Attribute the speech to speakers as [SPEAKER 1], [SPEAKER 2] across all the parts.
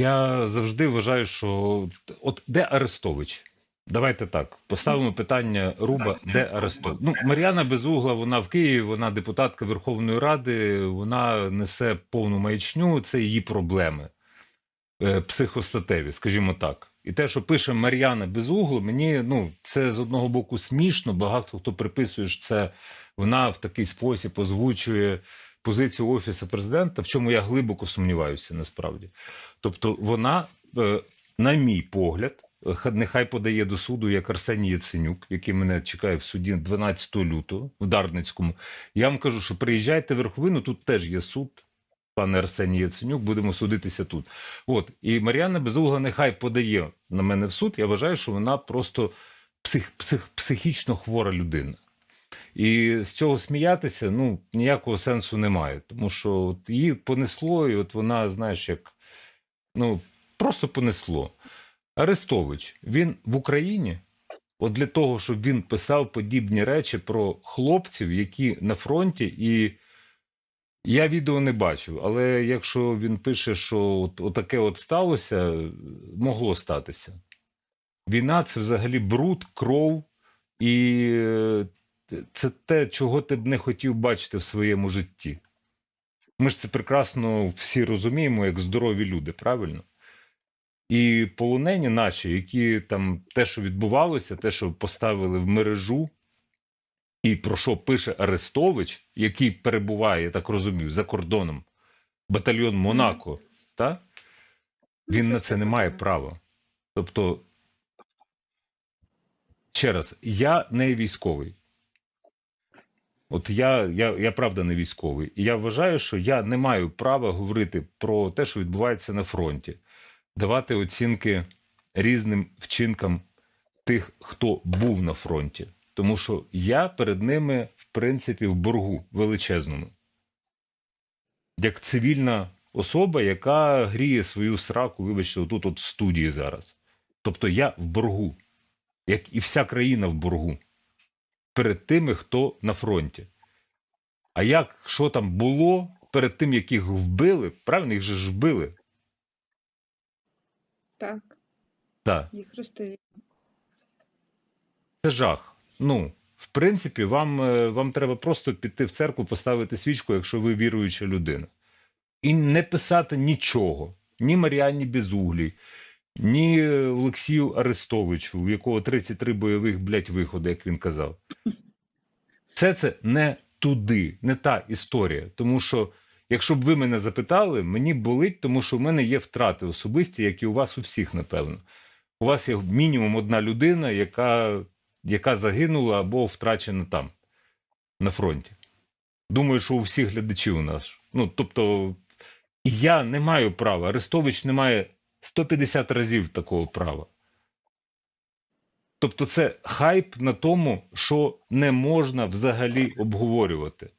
[SPEAKER 1] Я завжди вважаю, що от де Арестович? Давайте так поставимо питання Руба, де Арестович? Ну, Мар'яна Безугла, вона в Києві, вона депутатка Верховної Ради, вона несе повну маячню, це її проблеми е, психостатеві, скажімо так. І те, що пише Мар'яна Безугла, мені ну це з одного боку смішно. Багато хто приписує, що це вона в такий спосіб озвучує позицію офісу президента, в чому я глибоко сумніваюся, насправді. Тобто, вона, е, на мій погляд, е, ха- нехай подає до суду як Арсеній Яценюк, який мене чекає в суді 12 лютого в Дарницькому. Я вам кажу, що приїжджайте в Верховину, тут теж є суд. Пане Арсеній Яценюк, будемо судитися тут. От і Мар'яна Безугла нехай подає на мене в суд. Я вважаю, що вона просто псих, псих, психічно хвора людина. І з цього сміятися ну ніякого сенсу немає, тому що от її понесло, і от вона, знаєш, як ну просто понесло. Арестович, він в Україні, от для того, щоб він писав подібні речі про хлопців, які на фронті, і я відео не бачив, але якщо він пише, що от, отаке от сталося, могло статися. Війна це взагалі бруд, кров, і е, це те, чого ти б не хотів бачити в своєму житті. Ми ж це прекрасно всі розуміємо, як здорові люди, правильно? І полонені наші, які там те, що відбувалося, те, що поставили в мережу, і про що пише Арестович, який перебуває, я так розумію, за кордоном, батальйон Монако, та? він на це не має права. Тобто, ще раз, я не військовий. От я, я, я правда не військовий. І я вважаю, що я не маю права говорити про те, що відбувається на фронті, давати оцінки різним вчинкам тих, хто був на фронті. Тому що я перед ними, в принципі, в боргу величезному. Як цивільна особа, яка гріє свою сраку, вибачте, отут от в студії зараз. Тобто я в боргу, як і вся країна в боргу перед тими, хто на фронті. А як що там було перед тим, як їх вбили, правильно, їх же ж вбили.
[SPEAKER 2] Так,
[SPEAKER 1] Так,
[SPEAKER 2] їх розстріляли.
[SPEAKER 1] це жах. Ну, в принципі, вам, е, вам треба просто піти в церкву, поставити свічку, якщо ви віруюча людина. І не писати нічого, ні Маріанні Безуглій, ні Олексію Арестовичу, у якого 33 бойових, блядь, виходи, як він казав. Все це не туди, не та історія. Тому що, якщо б ви мене запитали, мені болить, тому що в мене є втрати особисті, як і у вас у всіх, напевно. У вас є мінімум одна людина, яка, яка загинула або втрачена там, на фронті. Думаю, що у всіх глядачів у нас. Ну, тобто, я не маю права. Арестович не має 150 разів такого права. Тобто, це хайп на тому, що не можна взагалі обговорювати.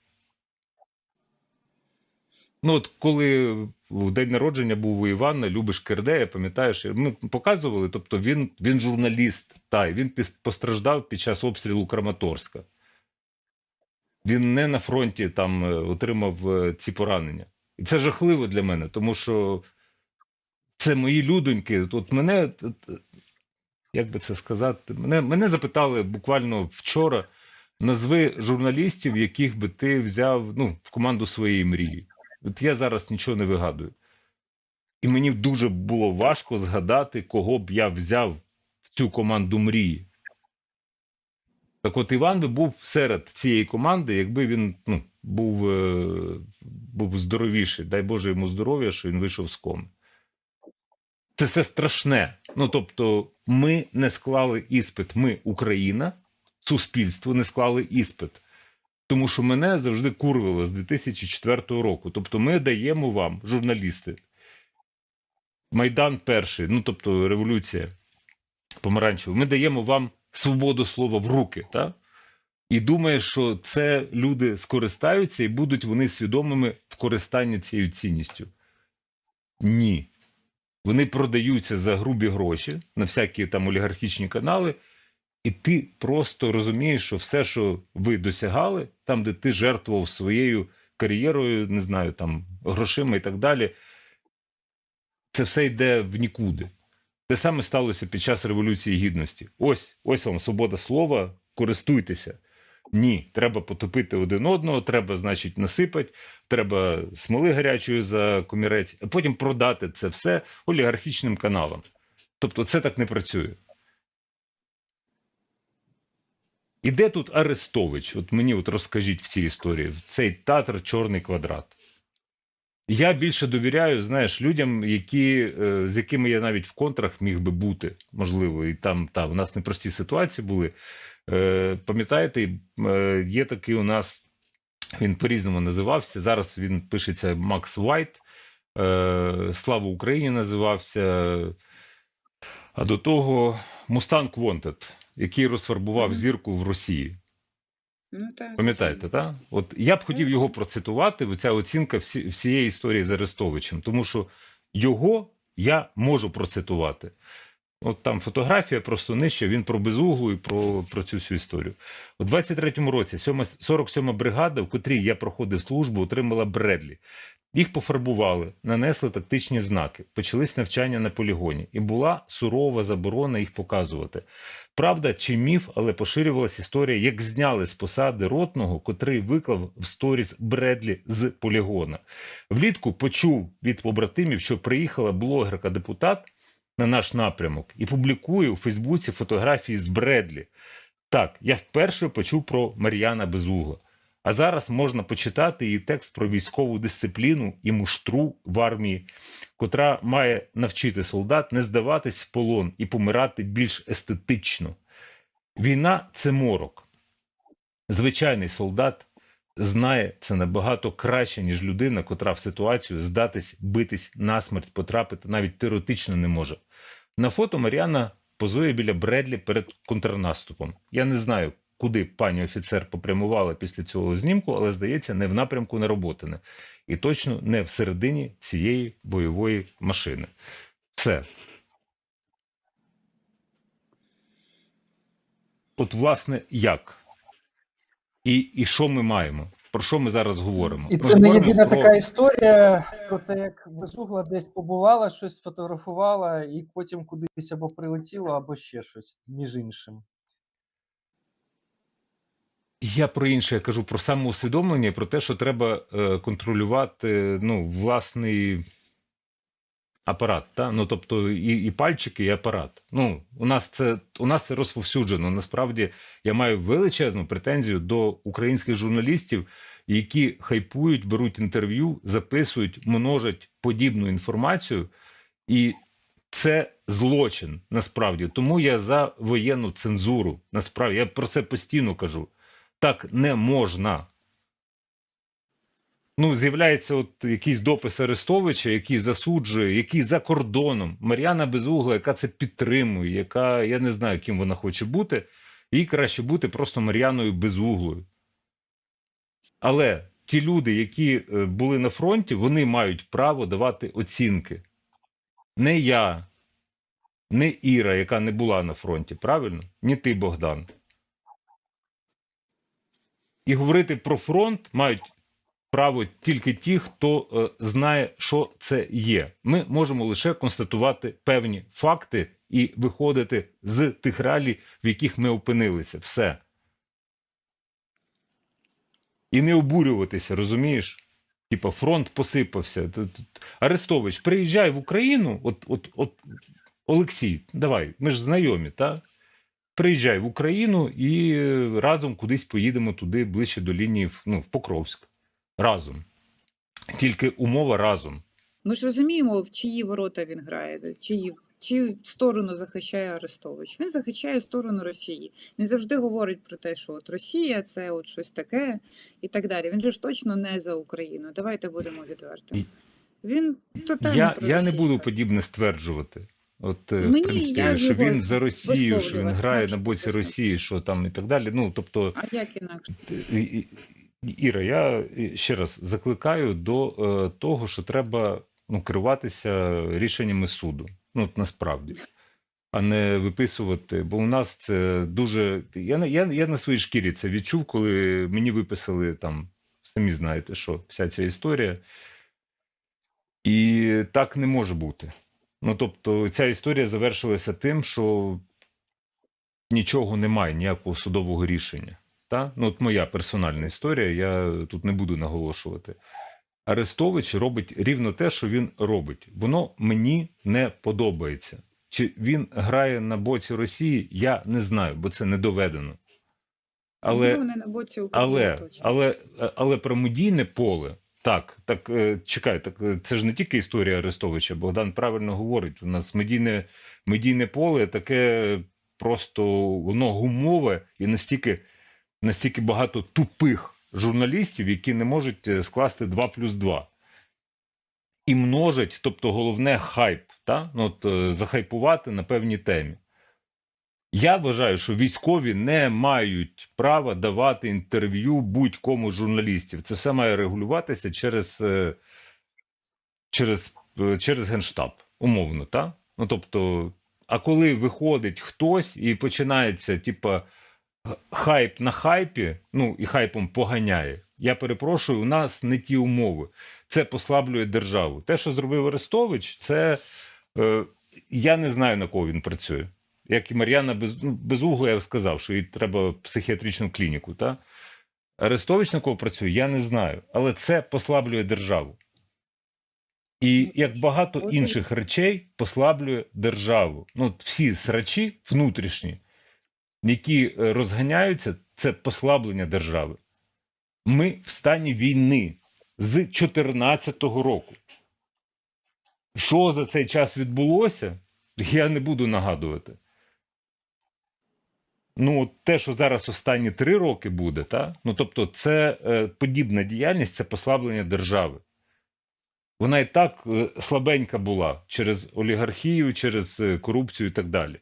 [SPEAKER 1] Ну, от коли в день народження був у Івана Любиш Кердея, пам'ятаєш, ми показували, тобто він, він журналіст, та, він постраждав під час обстрілу Краматорська. Він не на фронті там е, отримав е, ці поранення. І це жахливо для мене, тому що це мої людоньки. От мене, як би це сказати, мене, мене запитали буквально вчора: назви журналістів, яких би ти взяв ну, в команду своєї мрії. От я зараз нічого не вигадую. І мені дуже було важко згадати, кого б я взяв в цю команду мрії. Так от Іван би був серед цієї команди, якби він ну, був, е, був здоровіший. Дай Боже йому здоров'я, що він вийшов з коми. Це все страшне. Ну тобто, ми не склали іспит. Ми, Україна, суспільство, не склали іспит. Тому що мене завжди курвило з 2004 року. Тобто, ми даємо вам, журналісти, Майдан перший, ну тобто революція помаранчева, ми даємо вам свободу слова в руки, так? І думаєш, що це люди скористаються і будуть вони свідомими в користанні цією цінністю. Ні. Вони продаються за грубі гроші на всякі там олігархічні канали, і ти просто розумієш, що все, що ви досягали, там, де ти жертвував своєю кар'єрою, не знаю, там грошима і так далі, Це все йде в нікуди. Те саме сталося під час Революції Гідності. Ось, ось вам свобода слова, користуйтеся. Ні, треба потопити один одного, треба, значить, насипати, треба смоли гарячої за комірець, а потім продати це все олігархічним каналам. Тобто це так не працює. І де тут Арестович? От мені от розкажіть в цій історії, цей театр Чорний квадрат. Я більше довіряю, знаєш, людям, які, е, з якими я навіть в контрах міг би бути, можливо, і там та, у нас непрості ситуації були. Е, Пам'ятаєте, е, є такий у нас, він по-різному називався. Зараз він пишеться Макс Вайт. Е, Слава Україні називався. А до того Мустанг Wanted, який розфарбував зірку в Росії.
[SPEAKER 2] Ну,
[SPEAKER 1] Пам'ятаєте, так? От я б хотів його процитувати, ця оцінка всі, всієї історії з Арестовичем, тому що його я можу процитувати. От там фотографія просто нижче, він про безуглу і про, про цю всю історію. У 23-му році 7, 47-ма бригада, в котрій я проходив службу, отримала Бредлі. Їх пофарбували, нанесли тактичні знаки, почались навчання на полігоні, і була сурова заборона їх показувати. Правда чи міф, але поширювалася історія, як зняли з посади ротного, котрий виклав в сторіс Бредлі з полігона. Влітку почув від побратимів, що приїхала блогерка-депутат на наш напрямок і публікує у Фейсбуці фотографії з Бредлі. Так, я вперше почув про Мар'яна Безугла. А зараз можна почитати її текст про військову дисципліну і муштру в армії, котра має навчити солдат не здаватись в полон і помирати більш естетично. Війна це морок. Звичайний солдат знає це набагато краще, ніж людина, котра в ситуацію здатись, битись насмерть, потрапити навіть теоретично не може. На фото Мар'яна позує біля Бредлі перед контрнаступом. Я не знаю, куди пані офіцер попрямувала після цього знімку, але здається, не в напрямку на роботине. І точно не всередині цієї бойової машини. Все. От, власне, як? І, і що ми маємо? Про що ми зараз говоримо?
[SPEAKER 3] І
[SPEAKER 1] Ми
[SPEAKER 3] це не єдина
[SPEAKER 1] про-
[SPEAKER 3] така історія про те, як безугла десь побувала, щось фотографувала, і потім кудись або прилетіло, або ще щось, між іншим.
[SPEAKER 1] Я про інше я кажу про самоусвідомлення, про те, що треба е, контролювати ну, власний апарат. Та? Ну, тобто і, і пальчики, і апарат. Ну, у нас це у нас це розповсюджено. Насправді я маю величезну претензію до українських журналістів, які хайпують, беруть інтерв'ю, записують, множать подібну інформацію, і це злочин насправді. Тому я за воєнну цензуру. Насправді я про це постійно кажу. Так не можна. Ну, з'являється от якийсь допис Арестовича, який засуджує, який за кордоном. Мар'яна Безугла, яка це підтримує, яка я не знаю, ким вона хоче бути. Їй краще бути просто Мар'яною Безуглою. Але ті люди, які е, були на фронті, вони мають право давати оцінки. Не я, не Іра, яка не була на фронті, правильно? Ні ти, Богдан. І говорити про фронт мають право тільки ті, хто е, знає, що це є. Ми можемо лише констатувати певні факти і виходити з тих реалій, в яких ми опинилися. Все. І не обурюватися, розумієш? Типа фронт посипався. Арестович, приїжджай в Україну. От, от, от Олексій, давай, ми ж знайомі, так? Приїжджай в Україну і е, разом кудись поїдемо туди ближче до лінії ну, в Покровськ. Разом. Тільки умова разом.
[SPEAKER 2] Ми ж розуміємо, в чиї ворота він грає, чиї, чию сторону захищає Арестович. Він захищає сторону Росії. Він завжди говорить про те, що от Росія це от щось таке і так далі. Він же ж точно не за Україну. Давайте будемо відверти. Він тотально
[SPEAKER 1] Я, я не буду подібне стверджувати. От, е,
[SPEAKER 2] Мені-
[SPEAKER 1] в принципі,
[SPEAKER 2] я
[SPEAKER 1] що він за Росію, що він грає на боці. Росії, що там і так далі. Ну, тобто,
[SPEAKER 2] А як інакше?
[SPEAKER 1] Іра, я ще раз закликаю до е, того, що треба ну, керуватися рішеннями суду. Ну, от насправді, а не виписувати. Бо у нас це дуже. Я, я, я на своїй шкірі це відчув, коли мені виписали там, самі знаєте, що вся ця історія. І так не може бути. Ну тобто, ця історія завершилася тим, що нічого немає, ніякого судового рішення. Та? Ну, от моя персональна історія, я тут не буду наголошувати. Арестович робить рівно те, що він робить. Воно мені не подобається. Чи він грає на боці Росії, я не знаю, бо це не доведено. Але,
[SPEAKER 2] Ну, не на боці України
[SPEAKER 1] але,
[SPEAKER 2] точно.
[SPEAKER 1] але, але про медійне поле, так, так е, чекай, так е, це ж не тільки історія Арестовича. Богдан правильно говорить. У нас медійне, медійне поле таке просто воно гумове і настільки, настільки багато тупих журналістів, які не можуть е, скласти 2 плюс 2. І множать, тобто головне хайп, та? Ну, от, е, захайпувати на певній темі. Я вважаю, що військові не мають права давати інтерв'ю будь-кому з журналістів. Це все має регулюватися через, е, через, через генштаб, умовно, так? Ну тобто, а коли виходить хтось і починається, типа, хайп на хайпі, ну і хайпом поганяє. Я перепрошую, у нас не ті умови. Це послаблює державу. Те, що зробив Арестович, це е, я не знаю на кого він працює. Як і Мар'яна без, ну, Безугла, я сказав, що їй треба психіатричну клініку. Та? Арестович на кого працює, я не знаю. Але це послаблює державу. І як багато інших речей послаблює державу. Ну, всі срачі внутрішні, які е, розганяються, це послаблення держави. Ми в стані війни з 2014 року. Що за цей час відбулося, я не буду нагадувати. Ну, те, що зараз останні три роки буде, та? ну тобто, це е, подібна діяльність, це послаблення держави. Вона і так е, слабенька була через олігархію, через е, корупцію і так далі.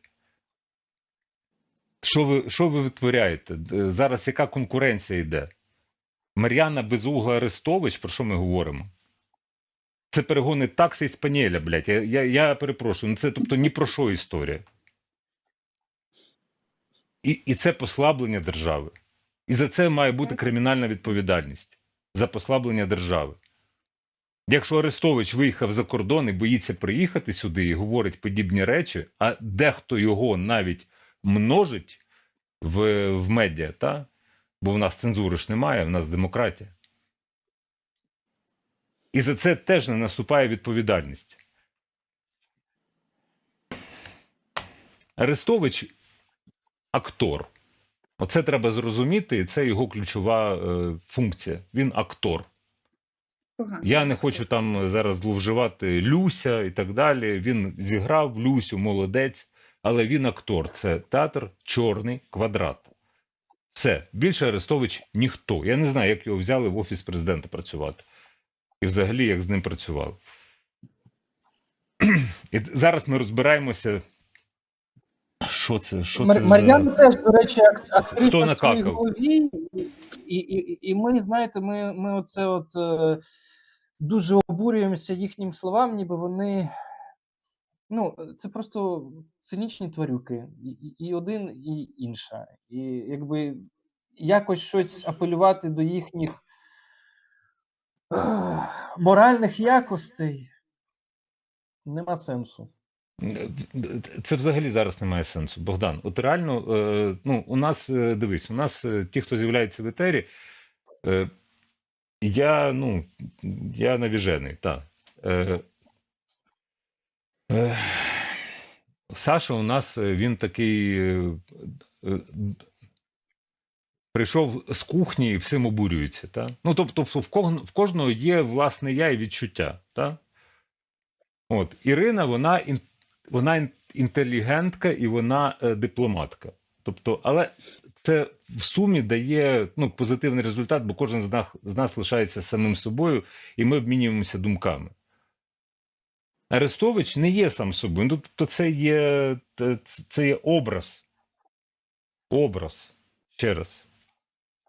[SPEAKER 1] Що ви, що ви витворяєте? Зараз яка конкуренція йде? Мар'яна Безугла Арестович, про що ми говоримо? Це перегони такси і спаніеля, блядь. Я, я, я перепрошую. Ну це тобто ні про що історія. І, і це послаблення держави. І за це має бути кримінальна відповідальність за послаблення держави. Якщо Арестович виїхав за кордон і боїться приїхати сюди і говорить подібні речі, а дехто його навіть множить в, в медіа, та? бо в нас цензури ж немає, в нас демократія. І за це теж не наступає відповідальність. Арестович актор. Оце треба зрозуміти, і це його ключова е, функція. Він актор.
[SPEAKER 2] Погано.
[SPEAKER 1] Я не хочу там зараз зловживати Люся і так далі. Він зіграв Люсю, молодець, але він актор. Це театр Чорний квадрат. Все, більше Арестович ніхто. Я не знаю, як його взяли в офіс президента працювати. І взагалі, як з ним працювали. І зараз ми розбираємося. Що це? Що це
[SPEAKER 3] Мар'яна
[SPEAKER 1] за...
[SPEAKER 3] теж, до речі, ак- актриса в своїй голові, і, і, і ми, знаєте, ми, ми оце от е, дуже обурюємося їхнім словам, ніби вони. Ну, це просто цинічні тварюки, і, і один, і інша. І якби якось щось апелювати до їхніх моральних якостей нема сенсу.
[SPEAKER 1] Це взагалі зараз не має сенсу. Богдан, от реально, е, ну, у нас, е, дивись, у нас е, ті, хто з'являється в етері, е, я, ну, я навіжений, так. Саша у нас е, він такий е, е, прийшов з кухні і всім обурюється. Та? Ну, тобто, в кожного, є власне я і відчуття. Та? От, Ірина, вона, вона інтелігентка і вона дипломатка. Тобто, але це в сумі дає ну, позитивний результат, бо кожен з нас, з нас лишається самим собою, і ми обмінюємося думками. Арестович не є сам собою. Ну, тобто, це є, це- є образ. Образ. Ще раз.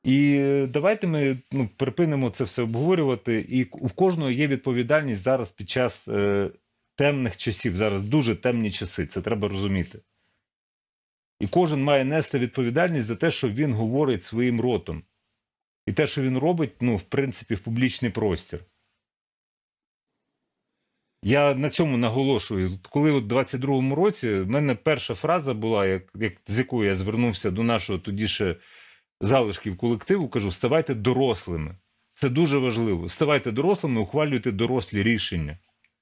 [SPEAKER 1] І давайте ми ну, припинимо це все обговорювати. І у кожного є відповідальність зараз під час е, темних часів. Зараз дуже темні часи. Це треба розуміти. І кожен має нести відповідальність за те, що він говорить своїм ротом. І те, що він робить, ну, в принципі, в публічний простір. Я на цьому наголошую. Коли от 22-му році в мене перша фраза була, як, як з якою я звернувся до нашого тоді ще залишків колективу, кажу: ставайте дорослими. Це дуже важливо. Ставайте дорослими, ухвалюйте дорослі рішення.